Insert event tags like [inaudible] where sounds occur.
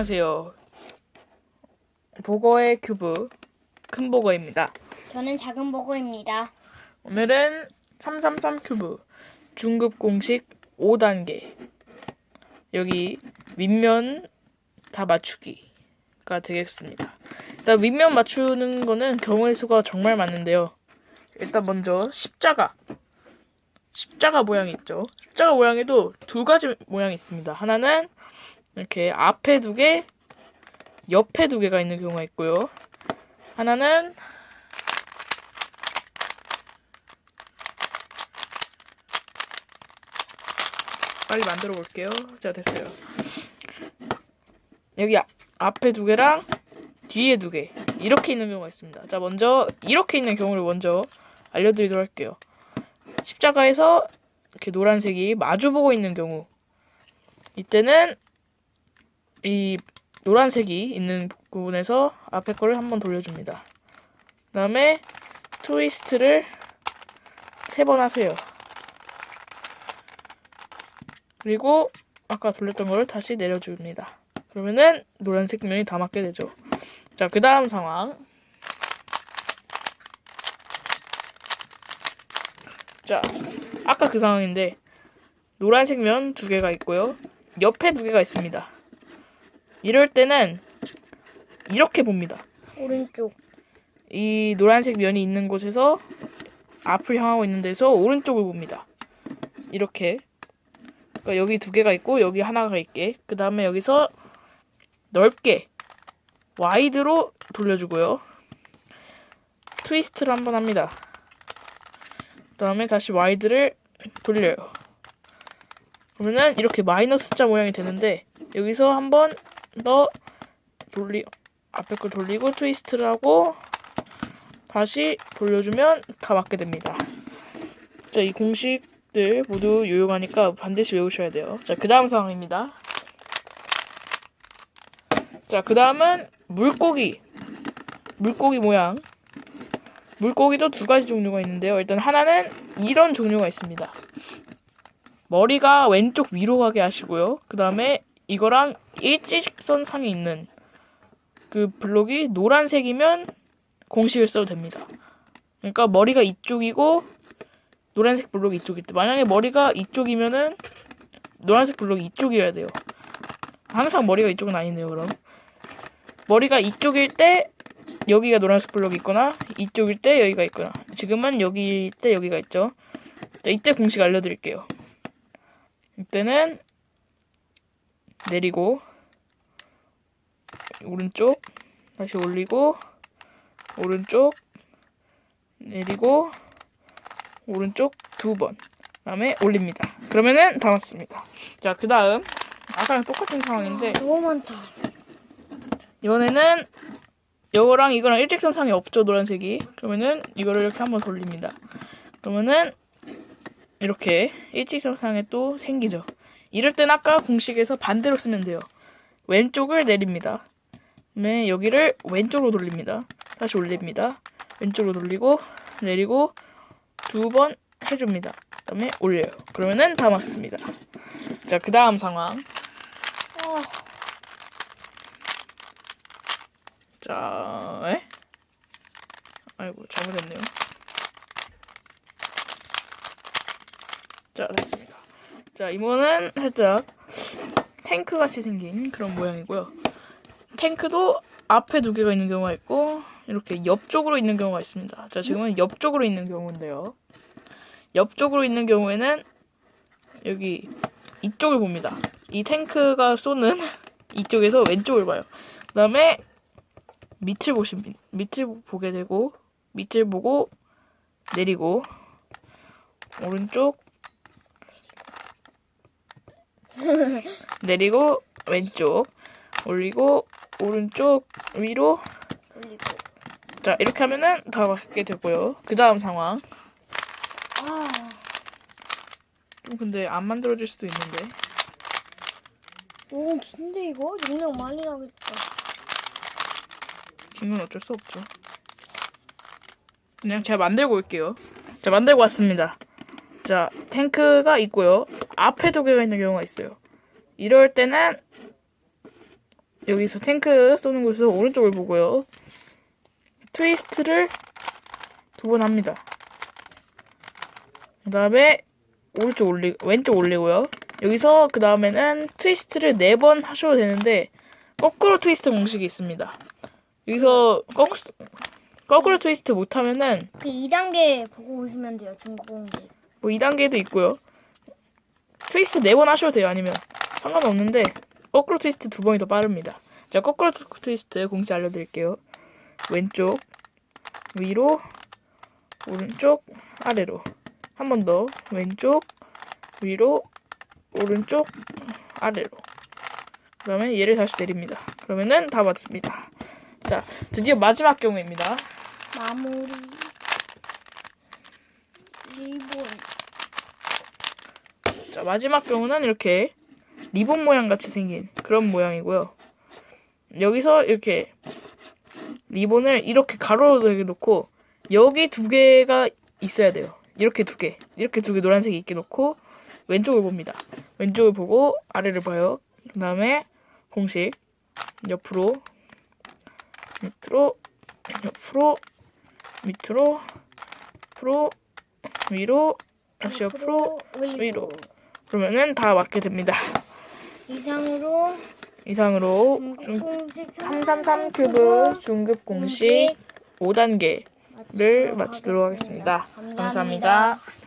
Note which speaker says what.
Speaker 1: 안녕하세요. 보거의 큐브 큰 보거입니다.
Speaker 2: 저는 작은 보고입니다.
Speaker 1: 오늘은 333 큐브 중급 공식 5단계 여기 윗면 다 맞추기가 되겠습니다. 일단 윗면 맞추는 거는 경우의 수가 정말 많은데요. 일단 먼저 십자가 십자가 모양이 있죠. 십자가 모양에도 두 가지 모양이 있습니다. 하나는 이렇게 앞에 두 개, 옆에 두 개가 있는 경우가 있고요. 하나는 빨리 만들어 볼게요. 자, 됐어요. 여기 아- 앞에 두 개랑 뒤에 두 개. 이렇게 있는 경우가 있습니다. 자, 먼저 이렇게 있는 경우를 먼저 알려드리도록 할게요. 십자가에서 이렇게 노란색이 마주보고 있는 경우. 이때는 이 노란색이 있는 부분에서 앞에 거를 한번 돌려줍니다. 그 다음에 트위스트를 세 번 하세요. 그리고 아까 돌렸던 걸 다시 내려줍니다. 그러면은 노란색 면이 다 맞게 되죠. 자, 그 다음 상황. 자, 아까 그 상황인데 노란색 면 두 개가 있고요. 옆에 두 개가 있습니다. 이럴 때는 이렇게 봅니다.
Speaker 2: 오른쪽.
Speaker 1: 이 노란색 면이 있는 곳에서 앞을 향하고 있는 데서 오른쪽을 봅니다. 이렇게. 그러니까 여기 두 개가 있고 여기 하나가 있게. 그 다음에 여기서 넓게 와이드로 돌려주고요. 트위스트를 한번 합니다. 그 다음에 다시 와이드를 돌려요. 그러면은 이렇게 마이너스 자 모양이 되는데 여기서 한번 더 돌리 앞에 걸 돌리고 트위스트를 하고 다시 돌려주면 다 맞게 됩니다. 자, 이 공식들 모두 유용하니까 반드시 외우셔야 돼요. 자, 그 다음 상황입니다. 자, 그 다음은 물고기. 물고기 모양. 물고기도 두 가지 종류가 있는데요. 일단 하나는 이런 종류가 있습니다. 머리가 왼쪽 위로 가게 하시고요. 그 다음에 이거랑 일직선 상에 있는 그 블록이 노란색이면 공식을 써도 됩니다. 그러니까 머리가 이쪽이고 노란색 블록이 이쪽일 때 만약에 머리가 이쪽이면은 노란색 블록이 이쪽이어야 돼요. 항상 머리가 이쪽은 아니네요. 그럼 머리가 이쪽일 때 여기가 노란색 블록이 있거나 이쪽일 때 여기가 있거나 지금은 여기일 때 여기가 있죠. 자, 이때 공식 알려드릴게요. 이때는 내리고 오른쪽 다시 올리고 오른쪽 내리고 오른쪽 두번 그다음에 올립니다. 그러면은 다 맞습니다. 자, 그 다음 아까랑 똑같은 상황인데
Speaker 2: 너무 많다.
Speaker 1: 이번에는 이거랑 이거랑 일직선 상이 없죠 노란색이 그러면은 이거를 이렇게 한번 돌립니다. 그러면은 이렇게 일직선 상에 또 생기죠. 이럴 땐 아까 공식에서 반대로 쓰면 돼요. 왼쪽을 내립니다. 그다음에 여기를 왼쪽으로 돌립니다. 다시 올립니다. 왼쪽으로 돌리고 내리고 두 번 해줍니다. 그 다음에 올려요. 그러면은 다 맞습니다. 자, 그 다음 상황.
Speaker 2: 어,
Speaker 1: 자, 에? 아이고, 잘못했네요. 자, 됐습니다. 자, 이번은 살짝 탱크 같이 생긴 그런 모양이고요. 탱크도 앞에 두 개가 있는 경우가 있고, 이렇게 옆쪽으로 있는 경우가 있습니다. 자, 지금은 옆쪽으로 있는 경우인데요. 옆쪽으로 있는 경우에는 여기 이쪽을 봅니다. 이 탱크가 쏘는 [laughs] 이쪽에서 왼쪽을 봐요. 그 다음에 밑을 보시면 밑을 보게 되고 밑을 보고 내리고 오른쪽 [laughs] 내리고 왼쪽 올리고 오른쪽 위로
Speaker 2: 올리고.
Speaker 1: 자 이렇게 하면은 다 맞게 되고요 그 다음 상황
Speaker 2: 아,
Speaker 1: 좀 근데 안 만들어질 수도 있는데
Speaker 2: 너무 긴데 이거? 용량 많이 나겠다.
Speaker 1: 긴건 어쩔 수 없죠 그냥 제가 만들고 올게요. 자, 만들고 왔습니다. 자, 탱크가 있고요. 앞에 두 개가 있는 경우가 있어요. 이럴 때는 여기서 탱크 쏘는 곳에서 오른쪽을 보고요. 트위스트를 두 번 합니다. 그 다음에 오른쪽 올리, 왼쪽 올리고요. 여기서 그 다음에는 트위스트를 네 번 하셔도 되는데 거꾸로 트위스트 공식이 있습니다. 여기서 거, 거꾸로 트위스트 못하면은
Speaker 2: 그 2단계 보고 오시면 돼요. 중국 공기.
Speaker 1: 뭐 2단계도 있고요. 트위스트 4번 하셔도 돼요. 아니면 상관없는데 거꾸로 트위스트 두 번이 더 빠릅니다. 자, 거꾸로 트- 트위스트 공지 알려드릴게요. 왼쪽, 위로, 오른쪽, 아래로. 한 번 더. 왼쪽, 위로, 오른쪽, 아래로. 그 다음에 얘를 다시 내립니다. 그러면은 다 맞습니다. 자, 드디어 마지막 경우입니다.
Speaker 2: 마무리. 리본.
Speaker 1: 자, 마지막 경우는 이렇게 리본 모양 같이 생긴 그런 모양이고요. 여기서 이렇게 리본을 이렇게 가로로 되게 놓고 여기 두 개가 있어야 돼요. 이렇게 두 개. 이렇게 두 개 노란색이 있게 놓고 왼쪽을 봅니다. 왼쪽을 보고 아래를 봐요. 그 다음에 공식 옆으로 밑으로 옆으로 밑으로 앞으로 위로 다시 옆으로 위로. 그러면은 다 맞게 됩니다.
Speaker 2: 이상으로
Speaker 1: 이상으로
Speaker 2: 중국 공식
Speaker 1: 333 큐브 중급 공식 5단계를
Speaker 2: 마치도록
Speaker 1: 마치도록 하겠습니다.
Speaker 2: 하겠습니다.
Speaker 1: 감사합니다.